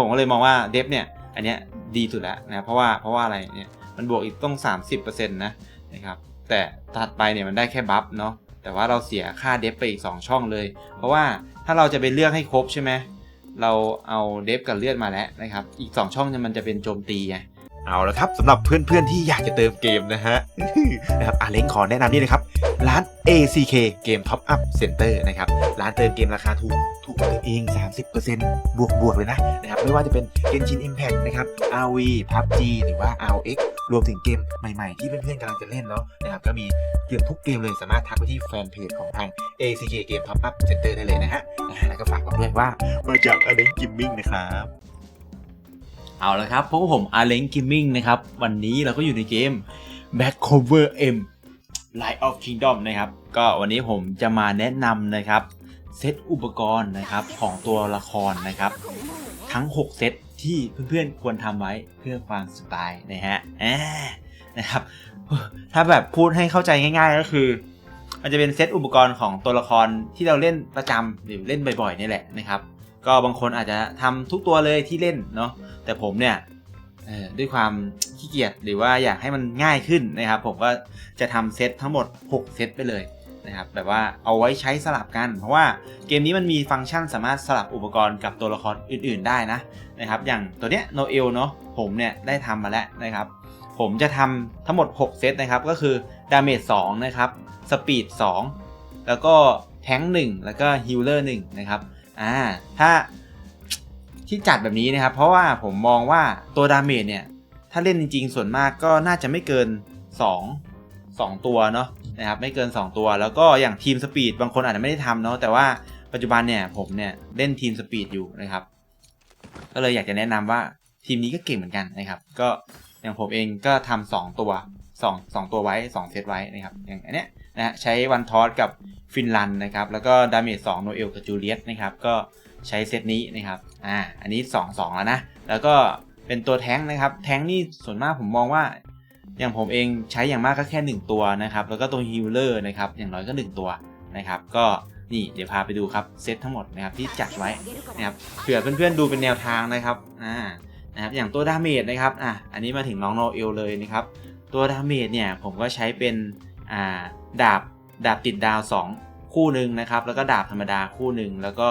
ผมก็เลยมองว่าเดฟเนี่ย อันเนี้ยดีสุดแล้วนะ เพราะว่าเพราะว่าอะไรเนี่ย มันบวกอีกต้อง 30%นะนะครับ แต่ถัดไปเนี่ยมันได้แค่บัฟเนาะ แต่ว่าเราเสียค่าเดฟไปอีก 2 ช่องเลย เพราะว่าถ้าเราจะไปเลือกให้ครบใช่ไหม เราเอาเดฟกับเลือดมาแล้วนะครับ อีก 2 ช่องเนี่ยมันจะเป็นโจมตีไงเอาละครับสำหรับเพื่อนๆที่อยากจะเติมเกมนะฮะนะครับอาเล้งขอแนะนำนี่เลยครับ ร้าน ACK เกม Top Up Center นะครับ ร้านเติมเกมราคาถูก ถูกกว่าเอง 30%บวกบวกเลยนะนะครับ ไม่ว่าจะเป็น Genshin Impact นะครับ RV PUBG หรือว่า RX รวมถึงเกมใหม่ ๆ ที่เพื่อนๆกำลังจะเล่นเนาะนะครับก็มีเกมทุกเกมเลยสามารถทักไปที่แฟนเพจของทาง ACK เกม Top Up Center ได้เลยนะฮะแล้วก็ฝากบอกด้วยว่ามาจากอาเล้งกิมมิ่งนะครับเอาละครับพบกับผมอาเล้งกิมมิ่งนะครับวันนี้เราก็อยู่ในเกม Back Cover M Light of Kingdom นะครับ ก็วันนี้ผมจะมาแนะนำนะครับเซตอุปกรณ์นะครับของตัวละครนะครับ ทั้ง 6 เซตที่เพื่อนๆควรทำไว้เพื่อความสบายนะฮะนะครับ ถ้าแบบพูดให้เข้าใจง่าย ๆ ก็คือ มันจะเป็นเซตอุปกรณ์ของตัวละครที่เราเล่นประจำหรือเล่นบ่อยๆนี่แหละนะครับ ก็บางคนอาจจะทำทุกตัวเลยที่เล่นเนาะแต่ผมเนี่ยด้วยความ ขี้เกียจหรือว่าอยากให้มันง่ายขึ้นนะครับ ผมก็จะทำเซตทั้งหมด 6 เซตไปเลยนะครับแบบว่าเอาไว้ใช้สลับกัน เพราะว่าเกมนี้มันมีฟังก์ชันสามารถสลับอุปกรณ์กับตัวละครอื่น ๆ ได้นะนะครับอย่างตัวเนี้ยโนเอลเนาะผมเนี่ยได้ทำมาแล้วนะครับ ผมจะทำทั้งหมด 6 เซตนะครับก็คือดาเมจ2นะครับสปีด2แล้วก็แทงค์1แล้วก็ฮิลเลอร์1นะครับอ่าถ้าที่จัดแบบนี้นะครับ เพราะว่าผมมองว่าตัวดาเมจเนี่ย ถ้าเล่นจริง ๆ ส่วนมากก็น่าจะไม่เกิน 2 2 ตัวเนาะนะครับไม่เกิน 2 ตัว แล้วก็อย่างทีมสปีดบางคนอาจจะไม่ได้ทำเนาะแต่ว่าปัจจุบันเนี่ยผมเนี่ยเล่นทีมสปีดอยู่นะครับ ก็เลยอยากจะแนะนำว่าทีมนี้ก็เก่งเหมือนกันนะครับ ก็อย่างผมเองก็ทำสองตัว2 2ตัวไว้ 2 เซตไว้นะครับ อย่างอันเนี้ยนะฮะใช้วันทอสกับฟินแลนด์นะครับ แล้วก็ดาเมจ2โนเอลกับจูเลียสนะครับ ก็ใช้เซตนี้นะครับ อ่า อันนี้ 2 2 แล้วนะ แล้วก็ เป็นตัวแท้งนะครับ แท้งนี่ส่วนมากผมมองว่า อย่างผมเองใช้อย่างมากก็แค่ 1 ตัวนะครับ แล้วก็ตัวฮิลเลอร์นะครับ อย่างน้อยก็ 1 ตัวนะครับ ก็นี่เดี๋ยวพาไปดูครับเซตทั้งหมดนะครับที่จัดไว้นะครับเผื่อเพื่อนๆดูเป็นแนวทางนะครับอ่านะครับอย่างตัวดาเมจนะครับอะอันนี้มาถึงน้องโนเอลเลยนะครับตัวดาเมจเนี่ยผมก็ใช้เป็นอ่าดาบดาบติดดาว 2 คู่หนึ่งนะครับแล้วก็ดาบธรรมดาคู่หนึ่งแล้วก็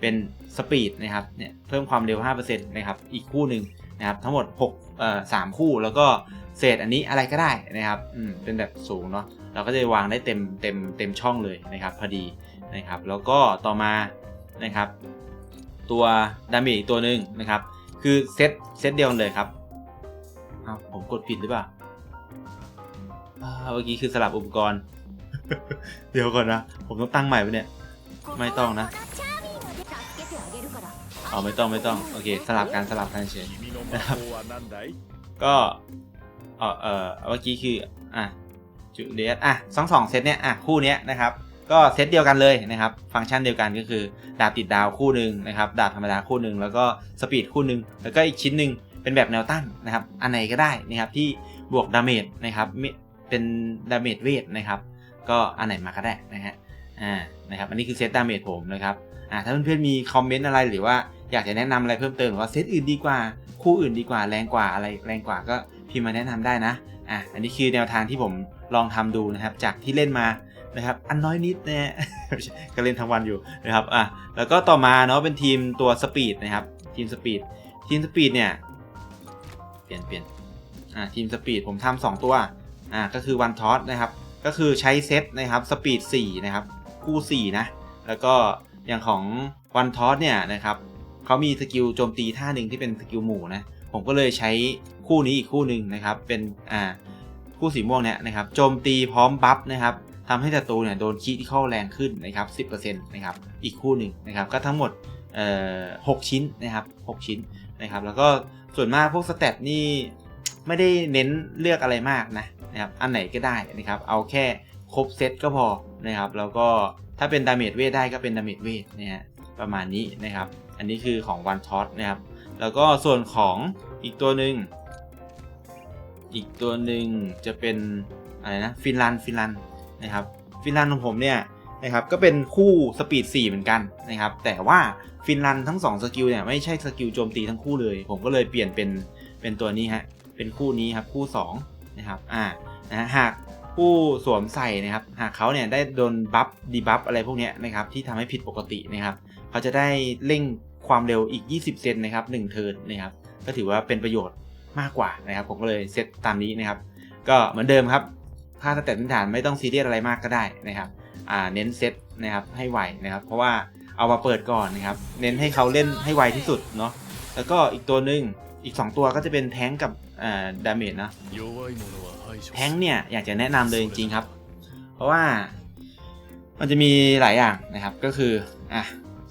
เป็นสปีดนะครับเนี่ยเพิ่มความเร็ว 5%นะครับอีกคู่หนึ่ง นะครับทั้งหมด6เอ่อ3คู่แล้วก็เศษอันนี้อะไรก็ได้นะครับอืมเป็นแบบสูงเนาะเราก็จะวางได้เต็มเต็มเต็มช่องเลยนะครับพอดีนะครับแล้วก็ต่อมานะครับ ตัวดาเมจอีกตัวหนึ่งนะครับ คือเซตเซตเดียวเลยครับเอาผมกดผิดหรือเปล่าอ่าเมื่อกี้คือสลับอุปกรณ์ เดี๋ยวก่อนนะ ผมต้องตั้งใหม่ปะเนี่ย ไม่ต้องนะ อ๋อไม่ต้องไม่ต้อง โอเค สลับกันสลับกันเฉย นะครับ ก็เออเออเมื่อกี้คืออะจูเลียสอะสองสองเซตเนี้ยอะคู่เนี้ยนะครับ ก็เซตเดียวกันเลยนะครับ ฟังก์ชันเดียวกันก็คือดาบติดดาวคู่หนึ่งนะครับ ดาบธรรมดาคู่หนึ่งแล้วก็สปีดคู่หนึ่งแล้วก็อีกชิ้นหนึ่งเป็นแบบแนวตั้งนะครับ อันไหนก็ได้นะครับที่บวกดาเมจนะครับมิเป็นดาเมจเวทนะครับ ก็อันไหนมาก็ได้นะฮะอ่านะครับ อันนี้คือเซตดาเมจผมนะครับอ่าถ้าเพื่อนๆมีคอมเมนต์อะไรหรือว่าอยากจะแนะนำอะไรเพิ่มเติมหรือว่าเซตอื่นดีกว่า คู่อื่นดีกว่าแรงกว่าอะไรแรงกว่าก็พิมพ์มาแนะนำได้นะอะอันนี้คือแนวทางที่ผมลองทำดูนะครับ จากที่เล่นมานะครับอันน้อยนิดนะฮะไม่ใช่ก็เล่นทั้งวันอยู่นะครับอะแล้วก็ต่อมาเนาะเป็นทีมตัวสปีดนะครับทีมสปีดทีมสปีดเนี่ยเปลี่ยนเปลี่ยนอ่าทีมสปีดผมทำสองตัวอ่าก็คือวันทอสนะครับก็คือใช้เซตนะครับสปีด4นะครับคู่4นะแล้วก็อย่างของวันทอสเนี่ยนะครับ เขามีสกิลโจมตีท่าหนึ่งที่เป็นสกิลหมู่นะผมก็เลยใช้คู่นี้อีกคู่หนึ่งนะครับ เป็นอ่าคู่สีม่วงเนี่ยนะครับโจมตีพร้อมบัฟนะครับทำให้ศัตรูเนี่ยโดนคีที่เข้าแรงขึ้นนะครับ 10%นะครับอีกคู่หนึ่งนะครับก็ทั้งหมดเอ่อ6ชิ้นนะครับ 6 ชิ้นนะครับ แล้วก็ส่วนมากพวกสเตตนี่ไม่ได้เน้นเลือกอะไรมากนะนะครับอันไหนก็ได้นะครับ เอาแค่ครบเซตก็พอนะครับ แล้วก็ถ้าเป็นดาเมจเวทได้ก็เป็นดาเมจเวทนะฮะประมาณนี้นะครับ อันนี้คือของวันท็อตนะครับ แล้วก็ส่วนของอีกตัวหนึ่งอีกตัวหนึ่งจะเป็นอะไรนะฟินแลนด์ฟินแลนด์นะครับฟินแลนด์ของผมเนี่ยนะครับก็เป็นคู่สปีด 4 เหมือนกันนะครับแต่ว่าฟินแลันด์ทั้ง 2 สกิลเนี่ยไม่ใช่สกิลโจมตีทั้งคู่เลย ผมก็เลยเปลี่ยนเป็นเป็นตัวนี้ฮะเป็นคู่นี้ครับคู่2นะครับอ่านะหากผู้สวมใส่นะครับหากเขาเนี่ยได้โดนบัฟดีบัฟอะไรพวกเนี้ยนะครับที่ทำให้ผิดปกตินะครับเขาจะได้เร่ง ความเร็วอีก 20 เซนนะครับ1เทิร์นนะครับก็ถือว่าเป็นประโยชน์มากกว่านะครับ ผมก็เลยเซตตามนี้นะครับ ก็เหมือนเดิมครับถ้าสแตพื้นฐานไม่ต้องซีเรียสอะไรมากก็ได้นะครับเน้นเซตนะครับให้ไวนะครับ เพราะว่าเอามาเปิดก่อนนะครับ เน้นให้เขาเล่นให้ไวที่สุดเนาะแล้วก็อีกตัวหนึ่งอีก 2 ตัวก็จะเป็นแท้งกับดาเมจนะแท้งเนี่ยอยากจะแนะนำเลยจริงๆครับ เพราะว่ามันจะมีหลายอย่างนะครับก็คืออะ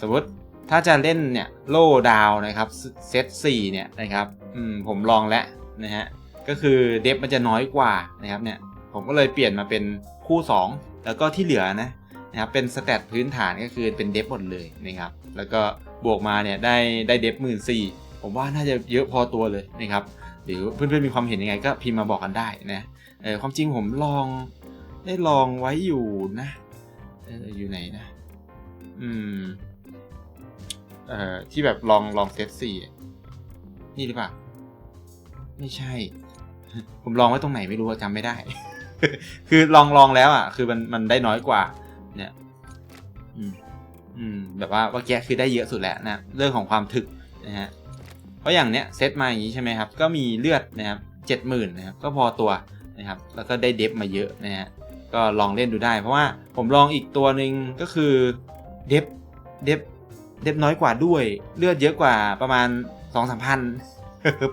สมมติ ถ้าจะเล่นเนี่ยโล่ดาวนะครับเซต4เนี่ยนะครับอืมผมลองแล้วนะฮะก็คือเดฟมันจะน้อยกว่านะครับเนี่ยผมก็เลยเปลี่ยนมาเป็นคู่ 2 แล้วก็ที่เหลือนะนะครับเป็นสแตทพื้นฐานก็คือเป็นเดฟหมดเลยนะครับแล้วก็บวกมาเนี่ยได้ได้เดฟหมื่นสี่ผมว่าน่าจะเยอะพอตัวเลยนะครับหรือเพื่อนๆมีความเห็นยังไงก็พิมพ์มาบอกกันได้นะเออความจริงผมลองได้ลองไว้อยู่นะเอออยู่ไหนนะอืม เอ่อที่แบบลองลองเซตสี่นี่หรือเปล่า ไม่ใช่ ผมลองไว้ตรงไหนไม่รู้จำไม่ได้ คือลองลองแล้วอะ คือมันมันได้น้อยกว่า เนี่ย อืม อืม แบบว่าว่าแกคือได้เยอะสุดแล้วนะเรื่องของความถึกนะฮะเพราะอย่างเนี้ยเซตมาอย่างนี้ใช่ไหมครับ ก็มีเลือดนะครับเจ็ดหมื่นนะครับ ก็พอตัวนะครับ แล้วก็ได้เดฟมาเยอะนะฮะก็ลองเล่นดูได้ เพราะว่าผมลองอีกตัวหนึ่งก็คือเดฟเดฟ เดฟน้อยกว่าด้วย เลือดเยอะกว่าประมาณ2องสามพัน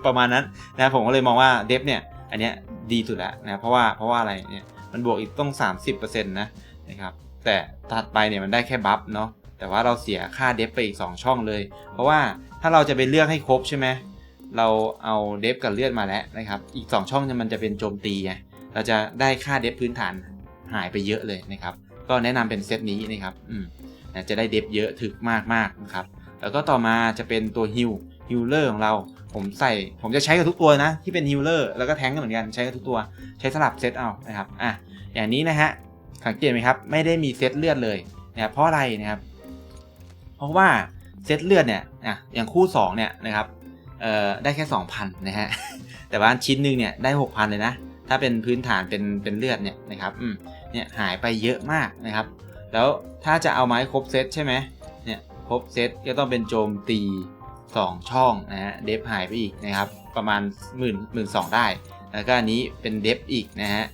ประมาณนั้นนะผมก็เลยมองว่าเดฟเนี่ยอันเนี้ยดีสุดแล้วนะเพราะว่าเพราะว่าอะไรเนี่ยมันบวกอีกต้อง 30%นะนะครับแต่ถัดไปเนี่ยมันได้แค่บัฟเนาะแต่ว่าเราเสียค่าเดฟไปอีก 2 ช่องเลย เพราะว่าถ้าเราจะไปเลือกให้ครบใช่ไหมเราเอาเดฟกับเลือดมาแล้วนะครับอีก 2 ช่องเนี่ยมันจะเป็นโจมตีไงเราจะได้ค่าเดฟพื้นฐานหายไปเยอะเลยนะครับก็แนะนำเป็นเซตนี้นะครับอืม นะจะได้เดฟเยอะถึกมากๆนะครับ แล้วก็ต่อมาจะเป็นตัวฮิลฮิลเลอร์ของเรา ผมใส่ผมจะใช้กับทุกตัวนะ ที่เป็นฮิลเลอร์แล้วก็แทงก็เหมือนกันใช้กับทุกตัวใช้สลับเซตเอานะครับอะอย่างนี้นะฮะสังเกตไหมครับ ไม่ได้มีเซตเลือดเลยนะเพราะอะไรนะครับ เพราะว่าเซตเลือดเนี่ยอะอย่างคู่2เนี่ยนะครับเอ่อได้แค่ 2,000นะฮะแต่ว่าชิ้นหนึ่งเนี่ยได้ 6,000 เลยนะ ถ้าเป็นพื้นฐานเป็นเป็นเลือดเนี่ยนะครับอืมเนี่ยหายไปเยอะมากนะครับ แล้วถ้าจะเอาไม้ครบเซตใช่ไหมเนี่ยครบเซตก็ต้องเป็นโจมตี 2 ช่องนะฮะเดฟหายไปอีกนะครับ ประมาณหมื่นหมื่นสองได้ แล้วก็อันนี้เป็นเดฟอีกนะฮะ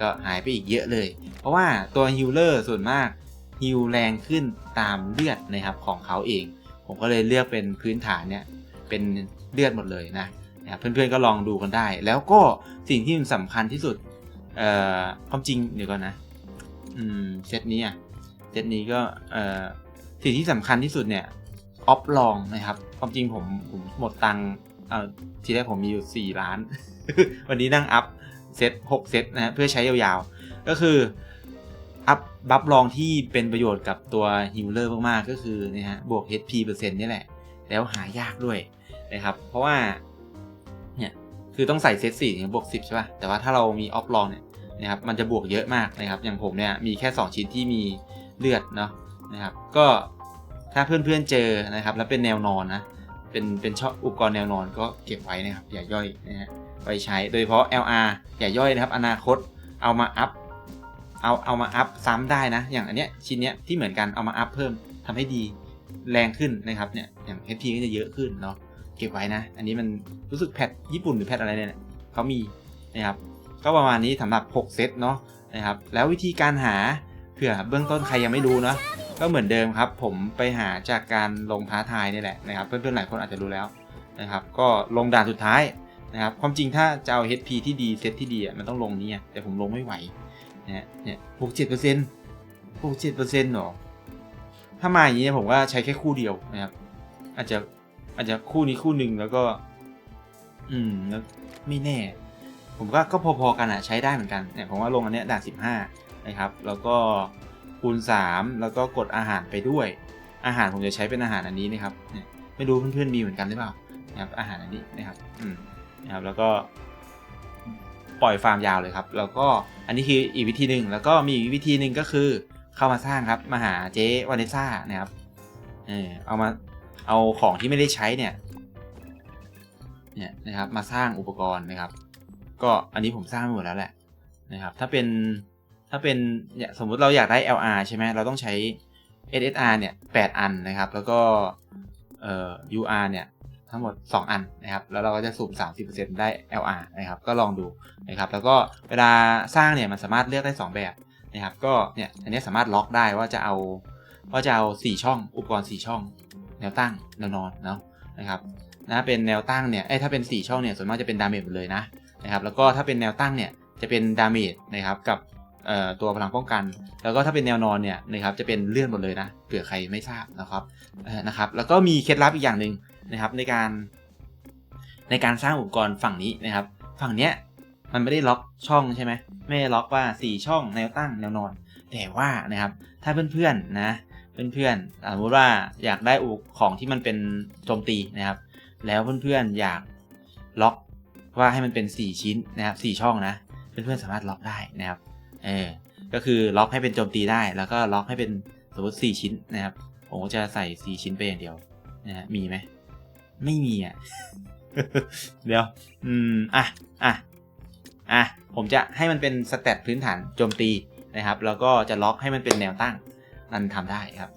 ก็หายไปอีกเยอะเลย เพราะว่าตัวฮิลเลอร์ส่วนมากฮิลแรงขึ้นตามเลือดนะครับของเขาเอง ผมก็เลยเลือกเป็นพื้นฐานเนี่ยเป็นเลือดหมดเลยนะนะเพื่อนๆก็ลองดูกันได้ แล้วก็สิ่งที่สำคัญที่สุด เอ่อความจริงเดี๋ยวก่อนนะ อืมเซตนี้อะ เซตนี้ก็สิ่งที่สำคัญที่สุดเนี่ยออฟลองนะครับ ความจริงผมผมหมดตังค์ทีแรกผมมีอยู่ 4 ล้าน วันนี้นั่งอัพเซต6เซตนะฮะเพื่อใช้ยาวๆ ก็คืออัพบัฟลองที่เป็นประโยชน์กับตัวฮิลเลอร์มากๆ ก็คือนะฮะบวก HP เปอร์เซ็นต์นี่แหละ แล้วหายากด้วยนะครับ เพราะว่าเนี่ยคือต้องใส่เซตสี่บวก10ใช่ป่ะแต่ว่าถ้าเรามีออฟลองเนี่ยนะครับมันจะบวกเยอะมากนะครับ อย่างผมเนี่ยมีแค่ 2 ชิ้นที่มี เลือดเนาะนะครับ ก็ถ้าเพื่อนๆเจอนะครับ แล้วเป็นแนวนอนนะเป็นเป็นชอบอุปกรณ์แนวนอนก็เก็บไว้นะครับ อย่าย่อยนะฮะไว้ใช้โดยเฉพาะ LR อย่าย่อยนะครับ อนาคตเอามาอัพเอาเอามาอัพซ้ำได้นะ อย่างอันเนี้ยชิ้นเนี้ยที่เหมือนกันเอามาอัพเพิ่มทำให้ดีแรงขึ้นนะครับเนี่ยอย่าง HP ก็จะเยอะขึ้นเนาะเก็บไว้นะ อันนี้มันรู้สึกแพทญี่ปุ่นหรือแพทอะไรเนี่ยเขามีนะครับก็ประมาณนี้สำหรับ 6 เซตเนาะนะครับแล้ววิธีการหา เผื่อเบื้องต้นใครยังไม่รู้เนาะก็เหมือนเดิมครับ ผมไปหาจากการลงท้าทายนี่แหละนะครับเพื่อนๆหลายคนอาจจะรู้แล้วนะครับ ก็ลงด่านสุดท้ายนะครับ ความจริงถ้าจะเอา HP ที่ดีเซตที่ดีอะมันต้องลงนี้แต่ผมลงไม่ไหวเนี่ยเนี่ยหกเจ็ดเปอร์เซ็นต์หกเจ็ดเปอร์เซ็นต์หรอถ้ามาอย่างนี้ผมว่าใช้แค่คู่เดียวนะครับ อาจจะอาจจะคู่นี้คู่หนึ่งแล้วก็ อืมแล้วไม่แน่ ผมก็ก็พอๆกันอะใช้ได้เหมือนกันเนี่ยผมว่าลงอันเนี้ยด่านสิบห้า นะครับ แล้วก็คูณสามแล้วก็กดอาหารไปด้วย อาหารผมจะใช้เป็นอาหารอันนี้นะครับไม่รู้เพื่อนๆมีเหมือนกันหรือเปล่านะครับอาหารอันนี้นะครับอืมนะครับแล้วก็ปล่อยฟาร์มยาวเลยครับ แล้วก็อันนี้คืออีกวิธีหนึ่งแล้วก็มีอีกวิธีหนึ่งก็คือเข้ามาสร้างครับมาหาเจ๊วานิซ่านะครับเออเอามาเอาของที่ไม่ได้ใช้เนี่ยเนี่ยนะครับมาสร้างอุปกรณ์นะครับ ก็อันนี้ผมสร้างไปหมดแล้วแหละนะครับ ถ้าเป็น ถ้าเป็นเนี่ยสมมุติเราอยากได้ LR ใช่ไหมเราต้องใช้ SSR เนี่ย 8 อันนะครับ แล้วก็เอ่อ UR เนี่ย ทั้งหมด 2 อันนะครับ แล้วเราก็จะสุ่ม 30%ได้ LR นะครับ ก็ลองดูนะครับ แล้วก็เวลาสร้างเนี่ยมันสามารถเลือกได้ 2 แบบนะครับ ก็เนี่ยอันนี้สามารถล็อกได้ว่าจะเอาว่าจะเอา 4 ช่อง อุปกรณ์ 4 ช่อง แนวตั้ง แนวนอนเนาะนะครับนะเป็นแนวตั้งเนี่ยไอ้ถ้าเป็น 4 ช่องเนี่ย ส่วนมากจะเป็นดาเมจหมดเลยนะนะครับ แล้วก็ถ้าเป็นแนวตั้งเนี่ย จะเป็นดาเมจนะครับ กับ ตัวพลังป้องกัน แล้วก็ถ้าเป็นแนวนอนเนี่ยนะครับจะเป็นเลื่อนหมดเลยนะเผื่อใครไม่ทราบนะครับนะครับ แล้วก็มีเคล็ดลับอีกอย่างหนึ่งนะครับในการ ในการสร้างอุปกรณ์ฝั่งนี้นะครับ ฝั่งเนี้ยมันไม่ได้ล็อกช่องใช่ไหมไม่ได้ล็อกว่า 4 ช่องแนวตั้งแนวนอน แต่ว่านะครับถ้าเพื่อนๆนะเพื่อนๆสมมติว่าอยากได้อุปของที่มันเป็นโจมตีนะครับ แล้วเพื่อนๆอยากล็อกว่าให้มันเป็น 4 ชิ้นนะครับ4ช่องนะเพื่อนๆสามารถล็อกได้นะครับ เออก็คือล็อกให้เป็นโจมตีได้ แล้วก็ล็อกให้เป็นสมมติ4ชิ้นนะครับผมก็จะใส่4ชิ้นไปอย่างเดียวนะฮะมีไหมไม่มีอะเดี๋ยว อืม อะ อะ อะ ผมจะให้มันเป็นสเตตพื้นฐานโจมตีนะครับ แล้วก็จะล็อกให้มันเป็นแนวตั้งนั่นทำได้ครับ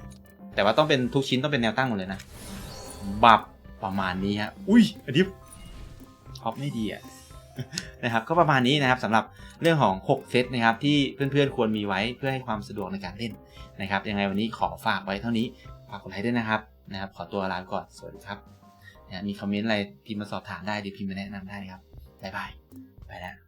แต่ว่าต้องเป็นทุกชิ้นต้องเป็นแนวตั้งหมดเลยนะ บับประมาณนี้ฮะอุ้ยอันนี้ท็อปไม่ดีอะ นะครับก็ประมาณนี้นะครับสำหรับเรื่องของ 6 เซตนะครับที่เพื่อนๆควรมีไว้เพื่อให้ความสะดวกในการเล่นนะครับยังไงวันนี้ขอฝากไว้เท่านี้ฝากกดไลค์ด้วยนะครับนะครับ ขอตัวลาไปก่อนสวัสดีครับนะมีคอมเมนต์อะไรพิมพ์มาสอบถามได้หรือพิมพ์มาแนะนำได้นะครับบ๊ายบายไปแล้ว